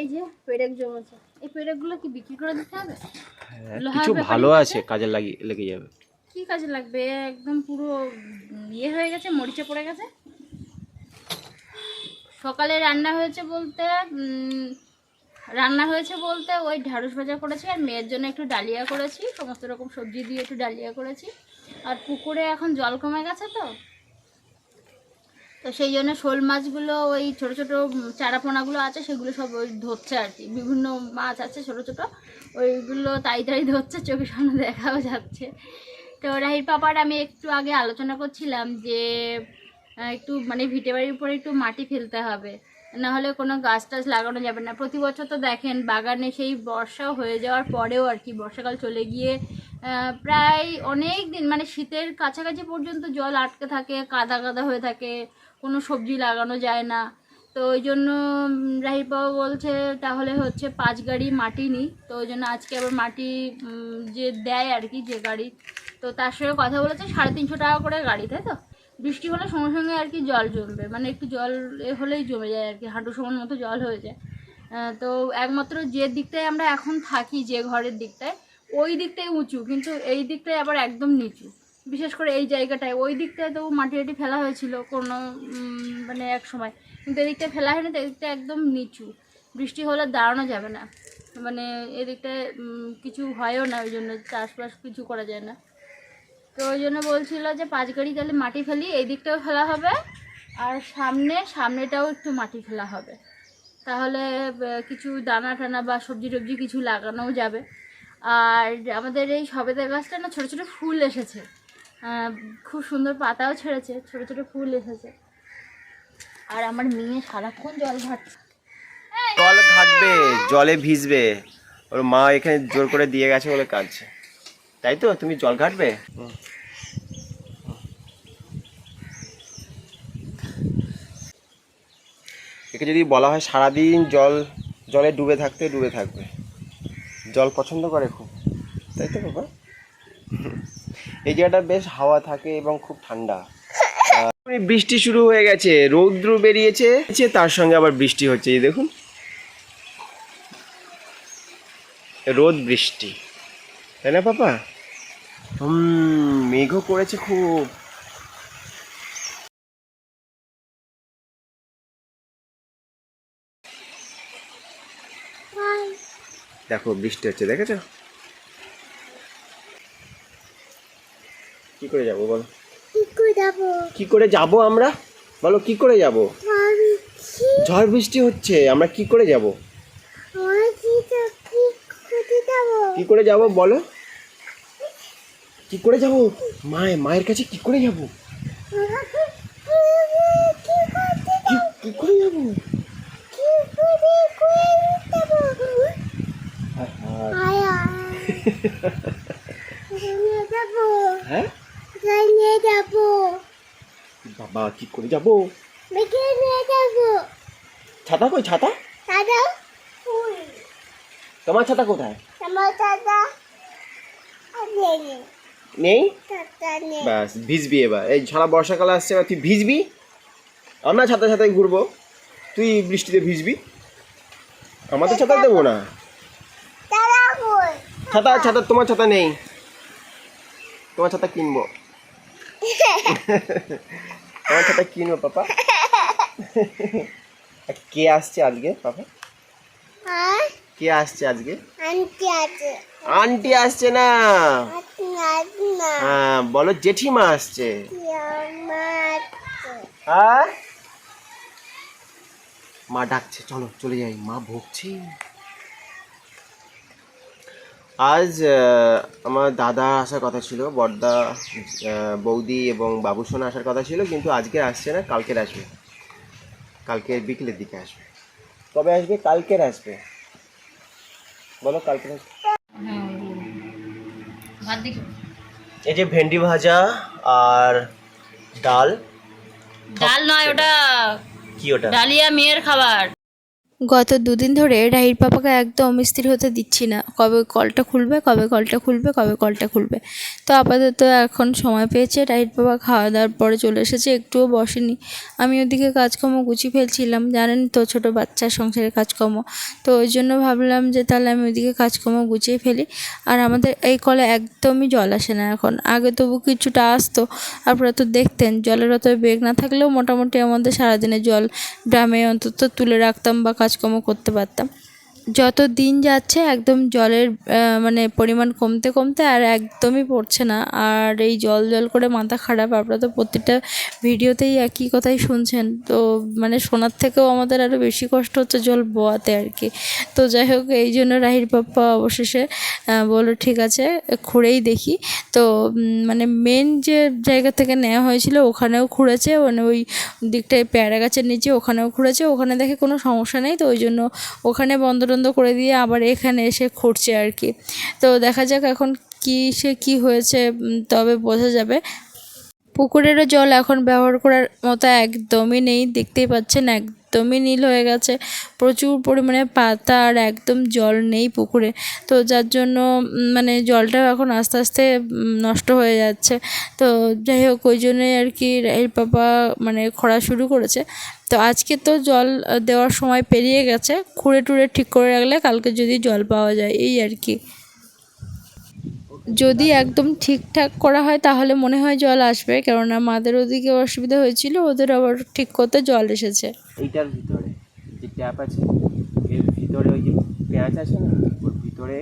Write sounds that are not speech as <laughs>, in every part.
এই যে পেরেক জমেছে। এই পেরেকগুলো কি বিক্রি করে দিতে হবে? হ্যাঁ, কিছু ভালো আছে? আছে কাজে লাগিয়ে লেগে যাবে। কি কাজে লাগবে? একদম পুরো ইয়ে হয়ে গেছে মরিচে পড়ে গেছে। সকালে রান্না হয়েছে বলতে রান্না হয়েছে বলতে ওই ঢ্যাঁড়স ভাজা করেছি আর মেয়ের জন্য একটু ডালিয়া করেছি। সমস্ত রকম সবজি দিয়ে একটু ডালিয়া করেছি। আর পুকুরে এখন জল কমে গেছে তো তো সেই জন্য শোল মাছগুলো, ওই ছোট ছোট চারাপোনাগুলো আছে, সেগুলো সব ওই ধরছে আর কি। বিভিন্ন মাছ আছে ছোট ছোট, ওইগুলো তাই তাই ধরছে চোখের সামনে দেখাও যাচ্ছে। তো রাহির পাপার আমি একটু আগে আলোচনা করছিলাম যে একটু মানে ভিটে বাড়ির উপরে একটু মাটি ফেলতে হবে না হলে কোনো গাছ টাছ লাগানো যাবে না। প্রতি বছর তো দেখেন, বাগানে সেই বর্ষা হয়ে যাওয়ার পরেও আর কি বর্ষাকাল চলে গিয়ে প্রায় অনেক দিন মানে শীতের কাছাকাছি পর্যন্ত জল আটকে থাকে, কাদা কাদা হয়ে থাকে কোনো সবজি লাগানো যায় না। তো ওই জন্য রাহির বাবা বলছে, তাহলে হচ্ছে পাঁচ গাড়ি মাটি নিই। তো ওই জন্য আজকে আবার মাটি যে দেয় আর কি, যে গাড়ি, তো তার সঙ্গে কথা বলেছে, সাড়ে তিনশো টাকা করে গাড়ি, তাই তো? বৃষ্টি হলে সঙ্গে সঙ্গে আর কি জল জমবে মানে একটু জল এ হলেই জমে যায় আর কি, হাঁটু সমান মতো জল হয়ে যায়। তো একমাত্র যে দিকটায় আমরা এখন থাকি, যে ঘরের দিকটায়, ওই দিকটাই উঁচু, কিন্তু এই দিকটায় আবার একদম নিচু। বিশেষ করে এই জায়গাটায়। ওই দিকটায় তো মাটি টাটি ফেলা হয়েছিল কোনো মানে এক সময়। কিন্তু এদিকটায় ফেলা হয়নি তো এদিকটা একদম নিচু। বৃষ্টি হলে দাঁড়ানো যাবে না। মানে এদিকটায় কিছু হয়ও না, ওই জন্য চাষবাস কিছু করা যায় না। তো ওই জন্য বলছিল যে পাঁচ গাড়ি তাহলে মাটি ফেলি, এই দিকটাও ফেলা হবে। আর সামনে, সামনেটাও একটু মাটি ফেলা হবে। তাহলে কিছু দানা টানা বা সবজি টবজি কিছু লাগানোও যাবে। আর আমাদের এই সবেদা গাছটা না ছোটো ছোটো ফুল এসেছে। খুব সুন্দর পাতাও ছেড়েছে, ছোটো ছোটো ফুল এসেছে। আর আমার মেয়ে সারাক্ষণ জল ঘাটছে জল ঘাটবে, জলে ভিজবে। ওর মা এখানে জোর করে দিয়ে গেছে বলে কাঁদছে। তাই তো? তুমি জল ঘাটবে? একে যদি বলা হয় সারাদিন জল, জলে ডুবে থাকতে ডুবে থাকবে। জল পছন্দ করে খুব। তাই তো বাবা? এই জায়গাটা বেশ হাওয়া থাকে এবং খুব ঠান্ডা। বৃষ্টি শুরু হয়ে গেছে রৌদ্র বেরিয়েছে তার সঙ্গে আবার বৃষ্টি হচ্ছে এই দেখুন। রোদ বৃষ্টি। তাই না পাপা? হুম মেঘও করেছে খুব। দেখো বৃষ্টি হচ্ছে দেখেছ? কি করে যাব বলো কি করে যাব আমরা বলো কি করে যাব ঝড় বৃষ্টি হচ্ছে আমরা কি করে যাব কি করে যাব বলো কি করে যাব মায়ের মায়ের কাছে কি করে যাব কি কি করে যাব হ্যাঁ বাবা কি করে যাব ছাতা কই ছাতা তোমার ছাতা কোথায় নেই ব্যাস ভিজবি এবার। এই সারা বর্ষাকাল আসছে এবার তুই ভিজবি? আমরা ছাতা ছাতায় ঘুরবো। তুই বৃষ্টিতে ভিজবি? আমাদের ছাতা দেবো না। ছাতা ছাতা তোমার ছাতা নেই। তোমার ছাতা কিনবো। <laughs> তোমার ছাতা কিনবো পাপা? <laughs> কে আসছে আজকে পাপা? কে আসছে আজকে? আন্টি আসছে না। হ্যাঁ বলো জেঠিমা আসছে। হ্যাঁ? মা ডাকছে চলো চলে যাই। মা ভুগছি। আজ আমার দাদা আসার কথা ছিল বর্দা বৌদি এবং বাবুসোনা আসার কথা ছিল কিন্তু আজকে আসছে না কালকের আসবে। কালকে বিকেলের দিকে আসবে। কবে আসবে? কালকের আসবে। বলো কালকের আসবে। এই যে ভেন্ডি ভাজা আর ডাল। ডাল নয় ওটা কি ওটা? ডালিয়া মেয়ের খাবার। গত দুদিন ধরে রাহির পাপাকে একদম স্থির হতে দিচ্ছি না। কবে কলটা খুলবে, কবে কলটা খুলবে, কবে কলটা খুলবে। তো আপাতত এখন সময় পেয়েছে, রাহির পাপা খাওয়া দাওয়ার পরে চলে এসেছে, একটুও বসেনি। আমি ওদিকে কাজকর্ম গুছিয়ে ফেলছিলাম, জানেন তো, ছোটো বাচ্চার সংসারের কাজকর্ম। তো ওই জন্য ভাবলাম যে তাহলে আমি ওদিকে কাজকর্ম গুছিয়ে ফেলি। আর আমাদের এই কলে একদমই জল আসে না এখন। আগে তবু কিছুটা আসতো, আপনারা তো দেখতেন, জলের অত বেগ না থাকলেও মোটামুটি আমাদের সারাদিনে জল ড্রামে অন্তত তুলে রাখতাম বা কাজকর্ম করতে পারতাম। যত দিন যাচ্ছে একদম জলের মানে পরিমাণ কমতে কমতে আর একদমই পড়ছে না। আর এই জল জল করে মাথা খারাপ, আপনারা তো প্রত্যেকটা ভিডিওতেই একই কথাই শুনছেন। তো মানে শোনার থেকেও আমাদের আরও বেশি কষ্ট হচ্ছে জল বোয়াতে আর কি। তো যাই হোক, এই জন্য রাহির পাপ্পা অবশেষে বলল, ঠিক আছে, খুঁড়েই দেখি। তো মানে মেন যে জায়গা থেকে নেওয়া হয়েছিল ওখানেও খুঁড়েছে। মানে ওই দিকটায় পেয়ারা গাছের নিচে ওখানেও খুঁড়েছে। ওখানে দেখে কোনো সমস্যা নেই। তো ওই জন্য ওখানে বন্ধ টন্ধ করে দিয়ে আবার এখানে এসে খুঁড়ছে আর কি। তো দেখা যাক এখন কী সে কী হয়েছে তবে বোঝা যাবে। পুকুরেরও জল এখন ব্যবহার করার মতো একদমই নেই। দেখতেই পাচ্ছেন, একদমই নীল হয়ে গেছে। প্রচুর পরিমাণে পাতা আর একদম জল নেই পুকুরে। তো যার জন্য মানে জলটাও এখন আস্তে আস্তে নষ্ট হয়ে যাচ্ছে। তো যাই হোক, ওই জন্যই আর কি এর পাপা মানে খরা শুরু করেছে। তো আজকে তো জল দেওয়ার সময় পেরিয়ে গেছে। খুঁড়ে টুড়ে ঠিক করে রাখলে কালকে যদি জল পাওয়া যায়, এই আর কি। যদি একদম ঠিকঠাক করা হয়, তাহলে মনে হয় জল আসবে। কেননা মাদের ওদিকে অসুবিধা হয়েছিল, ওদের আবার ঠিক করতে জল এসেছে। এইটার ভিতরে, যে ট্যাপ আছে, এর ভিতরে ওই যে পেঁয়াজ আছে না, ওর ভিতরে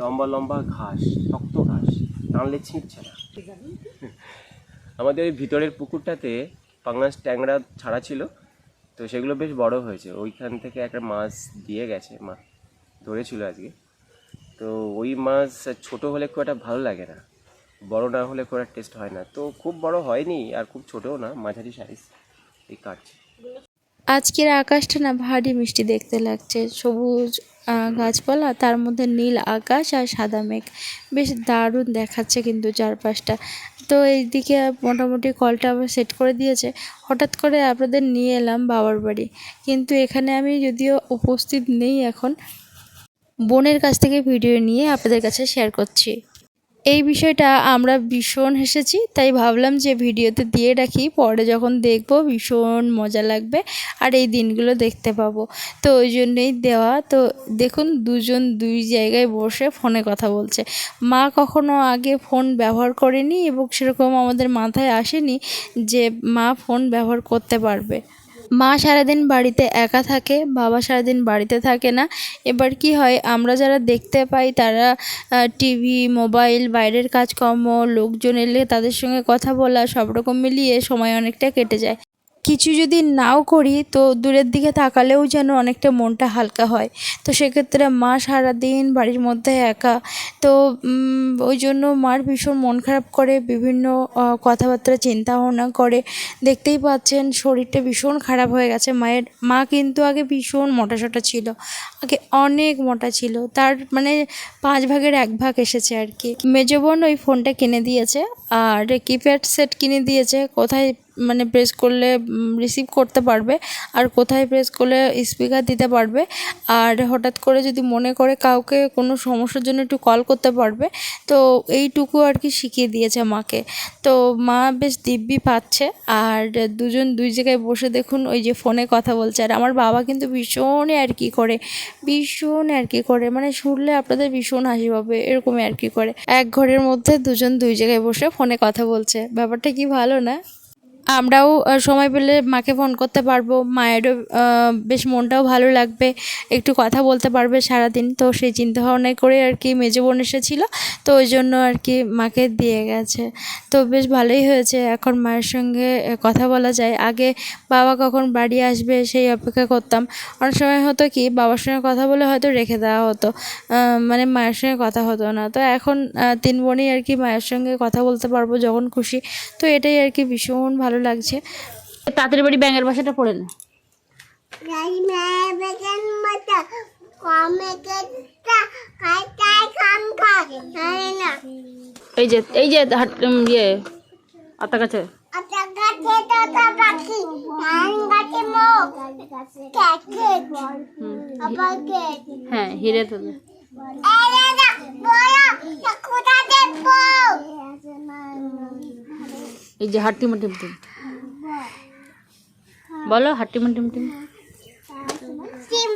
লম্বা লম্বা ঘাস, শক্ত ঘাস, টানলে ছিঁড়ছে না। আমাদের ওই ভিতরের পুকুরটাতে পাঙ্গাস ট্যাংরা ছাড়া ছিল, তো সেগুলো বেশ বড় হয়েছে। ওইখান থেকে একটা মাছ দিয়ে গেছে, মা ধরেছিল আজকে। তো ওই মাছ ছোট হলে খুব একটা ভালো লাগে না, বড় না হলে খুব একটা টেস্ট হয় না। তো খুব বড় হয়নি আর খুব ছোটও না, মাঝারি সাইজ এই কাটছে। আজকের আকাশটা না ভারী মিষ্টি দেখতে লাগছে। সবুজ গাছপালা, তার মধ্যে নীল আকাশ আর সাদা মেঘ। বেশ দারুণ দেখাচ্ছে কিন্তু চারপাশটা। তো এইদিকে মোটামুটি কলটা আবার সেট করে দিয়েছে। হঠাৎ করে আপনাদের নিয়ে এলাম বাবার বাড়ি। কিন্তু এখানে আমি যদিও উপস্থিত নেই এখন বোনের কাছ থেকে ভিডিও নিয়ে আপনাদের কাছে শেয়ার করছি। এই বিষয়টা আমরা ভীষণ হেসেছি, তাই ভাবলাম যে ভিডিওতে দিয়ে রাখি, পরে যখন দেখব ভীষণ মজা লাগবে আর এই দিনগুলো দেখতে পাবো। তো ওই জন্যই দেওয়া, তো দেখুন দুজন দুই জায়গায় বসে ফোনে কথা বলছে। মা কখনো আগে ফোন ব্যবহার করেনি এবং সেরকম আমাদের মাথায় আসেনি যে মা ফোন ব্যবহার করতে পারবে। মা সারাদিন বাড়িতে একা থাকে, বাবা সারাদিন বাড়িতে থাকে না। এবার কি হয়, আমরা যারা দেখতে পাই তারা টিভি, মোবাইল, বাইরের কাজকর্ম, লোকজন এলে তাদের সঙ্গে কথা বলা, সব রকম মিলিয়ে সময় অনেকটা কেটে যায়। কিছু যদি নাও করি, তো দূরের দিকে তাকালেও যেন অনেকটা মনটা হালকা হয়। তো সেক্ষেত্রে মা সারাদিন বাড়ির মধ্যে একা। তো ওই জন্য মার ভীষণ মন খারাপ করে, বিভিন্ন কথাবার্তা চিন্তা ভাবনা করে। দেখতেই পাচ্ছেন শরীরটা ভীষণ খারাপ হয়ে গেছে। মায়ের, মা কিন্তু আগে ভীষণ মোটা সোটা ছিল। আগে অনেক মোটা ছিল। তার মানে পাঁচ ভাগের এক ভাগ এসেছে আর কি। মেজো বোন ওই ফোনটা কিনে দিয়েছে। আর কিপ্যাড সেট কিনে দিয়েছে। কোথায় মানে প্রেস করলে রিসিভ করতে পারবে আর কোথায় প্রেস করলে স্পিকার দিতে পারবে আর হঠাৎ করে যদি মনে করে কাউকে কোনো সমস্যার জন্য একটু কল করতে পারবে, তো এইটুকু আর কি শিখিয়ে দিয়েছে মাকে। তো মা বেশ দিব্যি পাচ্ছে আর দুজন দুই জায়গায় বসে দেখুন ওই যে ফোনে কথা বলছে। আর আমার বাবা কিন্তু ভীষণই আর কি করে ভীষণ আর কি করে। মানে শুনলে আপনাদের ভীষণ হাসি পাবে, এরকমই আর কি করে। এক ঘরের মধ্যে দুজন দুই জায়গায় বসে ফোনে কথা বলছে। ব্যাপারটা কি ভালো না? আমরাও সময় পেলে মাকে ফোন করতে পারব। মায়েরও বেশ মনটাও ভালো লাগবে। একটু কথা বলতে পারবে সারাদিন। তো সেই চিন্তা ভাবনা করে আর কি মেজো বোন এসেছিল। তো ওই জন্য আর কি মাকে দিয়ে গেছে। তো বেশ ভালোই হয়েছে। এখন মায়ের সঙ্গে কথা বলা যায়। আগে বাবা কখন বাড়ি আসবে সেই অপেক্ষা করতাম। অনেক সময় হতো কি, বাবার সঙ্গে কথা বলে হয়তো রেখে দেওয়া হতো। মানে মায়ের সঙ্গে কথা হতো না। তো এখন তিন বোনই আর কি মায়ের সঙ্গে কথা বলতে পারব যখন খুশি। তো এটাই আর কি ভীষণ ভালো লাগছে। তাঁতের বাড়ি ব্যাঙের বাসাটা পড়ে না। এই যে এই যে ইয়ে আতা গাছে। হ্যাঁ হিরে তোলে কোথা এই যে হাট্টিমা টিম টিম বলো হাট্টিমা টিম টিম চিম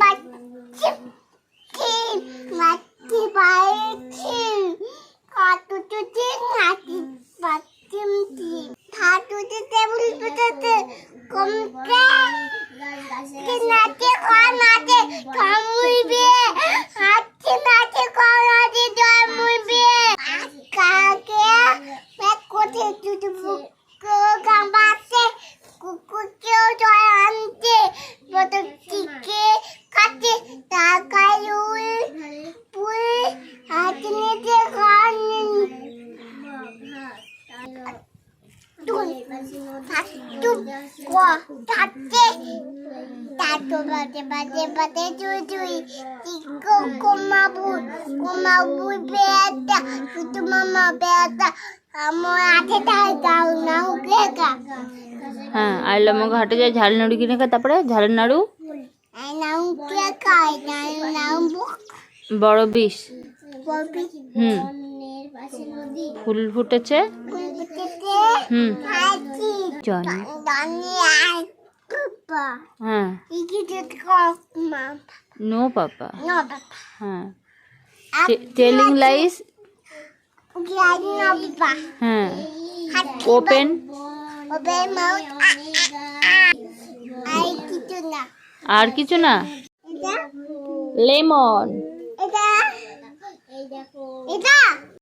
বাজে তুই তুই টিকো কোমাবু কোমাবু বেটা তুতু মামা বেটা আমার হাতে তাই দাও না হুকেকা হ্যাঁ আইলা মগ হাটে যায় ঝাল নাড়ু কিনে খায় তারপরে ঝালের নাড়ু? বড় বিষ। হুম। ফুল ফুটেছে? হুম। হাতি দানি আই কুপা হ্যাঁ ইকি তুই কক মা নো পাপা নো বাবা হ্যাঁ টেলিং লাইস গিয়া নো বাবা হ্যাঁ। হাতি ওপেন ওবে মাউথ আই কিছু না। আর কিছু না? লেমন এটা? এটা?